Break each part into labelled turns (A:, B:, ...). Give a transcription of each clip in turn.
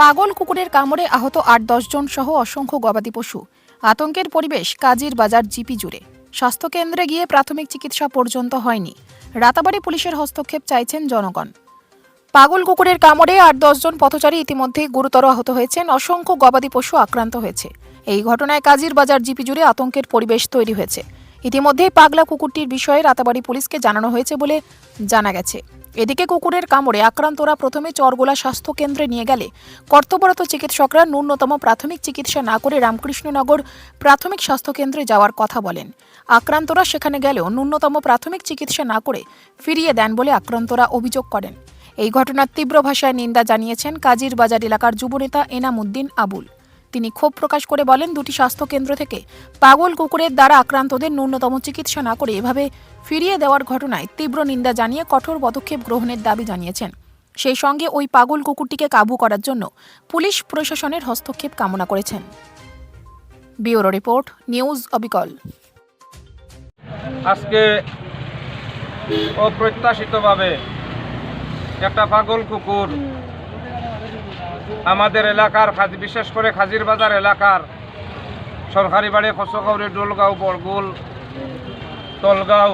A: পাগল কুকুরের কামড়ে আহত আট জন সহ অসংখ্য গবাদি পশু। আতঙ্কের পরিবেশ কাজীর বাজার জিপি জুড়ে। স্বাস্থ্যকেন্দ্রে গিয়ে প্রাথমিক চিকিৎসা পর্যন্ত হয়নি। রাতাবাড়ি পুলিশের হস্তক্ষেপ চাইছেন জনগণ। পাগল কুকুরের কামড়ে আট জন পথচারী ইতিমধ্যে গুরুতর আহত হয়েছেন, অসংখ্য গবাদি পশু আক্রান্ত হয়েছে। এই ঘটনায় কাজীর বাজার জিপি জুড়ে আতঙ্কের পরিবেশ তৈরি হয়েছে। ইতিমধ্যেই পাগলা কুকুরটির বিষয়ে রাতাবাড়ি পুলিশকে জানানো হয়েছে বলে জানা গেছে। এদিকে কুকুরের কামড়ে আক্রান্তরা প্রথমে চরগোলা স্বাস্থ্য কেন্দ্রে নিয়ে গেলে। কর্তব্যরত চিকিৎসকরা ন্যূনতম প্রাথমিক চিকিৎসা না করে রামকৃষ্ণনগর প্রাথমিক স্বাস্থ্য কেন্দ্রে যাওয়ার কথা বলেন। আক্রান্তরা সেখানে গেলেও ন্যূনতম প্রাথমিক চিকিৎসা না করে ফিরিয়ে দেন বলে আক্রান্তরা অভিযোগ করেন। এই ঘটনার তীব্র ভাষায় নিন্দা জানিয়েছেন কাজীর বাজার এলাকার যুবনেতা এনামুদ্দিন আবুল। তিনি ক্ষোভ প্রকাশ করে বলেন, দুটি স্বাস্থ্য কেন্দ্র থেকে পাগল কুকুরের দ্বারা আক্রান্তদের ন্যূনতম চিকিৎসা না করে এভাবে ফিরিয়ে দেওয়ার ঘটনায় তীব্র নিন্দা জানিয়ে কঠোর পদক্ষেপ গ্রহণের দাবি জানিয়েছেন। সেই সঙ্গে ওই পাগল কুকুরটিকে কাবু করার জন্য পুলিশ প্রশাসনের হস্তক্ষেপ কামনা করেছেন। ব্যুরো রিপোর্ট, নিউজ অবিকল।
B: আজকে অপ্রত্যাশিতভাবে একটা পাগল কুকুর আমাদের এলাকার বিশেষ করে খাজির বাজার এলাকার সরকারি বাড়ি খসকাউরি ডোলগাঁও, বরগুল, তলগাঁও,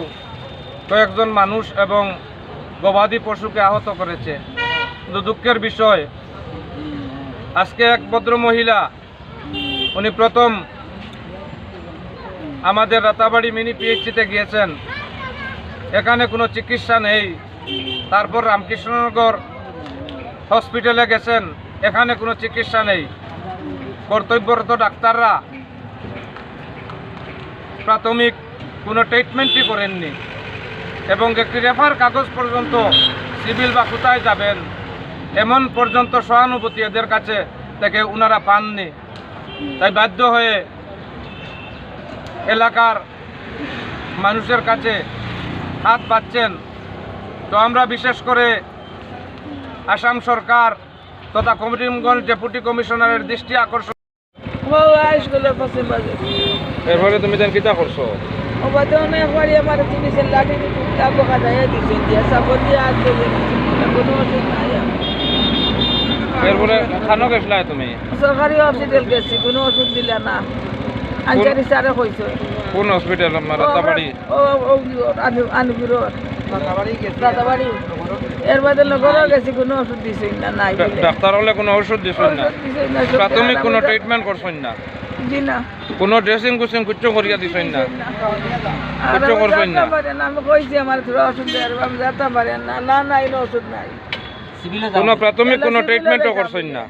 B: কয়েকজন মানুষ এবং গবাদি পশুকে আহত করেছে। দুঃখের বিষয়, আজকে এক ভদ্র মহিলা, উনি প্রথম আমাদের রাতাবাড়ি মিনি পিএইচসিতে গিয়েছেন। এখানে কোনো চিকিৎসা নেই। তারপর রামকৃষ্ণনগর হসপিটালে গেছেন। এখানে কোনো চিকিৎসা নেই। কর্তব্যরত ডাক্তাররা প্রাথমিক কোনো ট্রিটমেন্টই করেননি এবং একটি রেফার কাগজ পর্যন্ত সিভিল বা কোথায় যাবেন, এমন পর্যন্ত সহানুভূতি এদের কাছে থেকে ওনারা পাননি। তাই বাধ্য হয়ে এলাকার মানুষের কাছে হাত পাচ্ছেন তো আমরা বিশেষ করে আসাম সরকার তথা করিমগঞ্জ ডেপুটি কমিশনারের দৃষ্টি আকর্ষণ এরপরে তুমি যেন কিতা করছ? এরপরে খানো গেছিলা তুমি?
C: সরকারি হসপিটাল গেছি কোনো ওষুধ দিলে না। কইছে
B: কোন হসপিটাল? রাতাবাড়ি
C: ও ও এর নগরও গেছি কোনো ওষুধ দিছে না নাই বলে।
B: ডাক্তার হলে কোনো ওষুধ দিছেন না। প্রাথমিক কোনো ট্রিটমেন্ট করছেন না।
C: জি না।
B: কোনো ড্রেসিং কুচিং কিচ্ছু করিয়া দিছেন না। কিচ্ছু
C: আমি
B: না।
C: না আমি কইছি আমার থোড়া ওষুধ দেয় আমি যেতে পারি না না না এনে ওষুধ নাই।
B: কোনো প্রাথমিক কোনো ট্রিটমেন্টও করছেন না।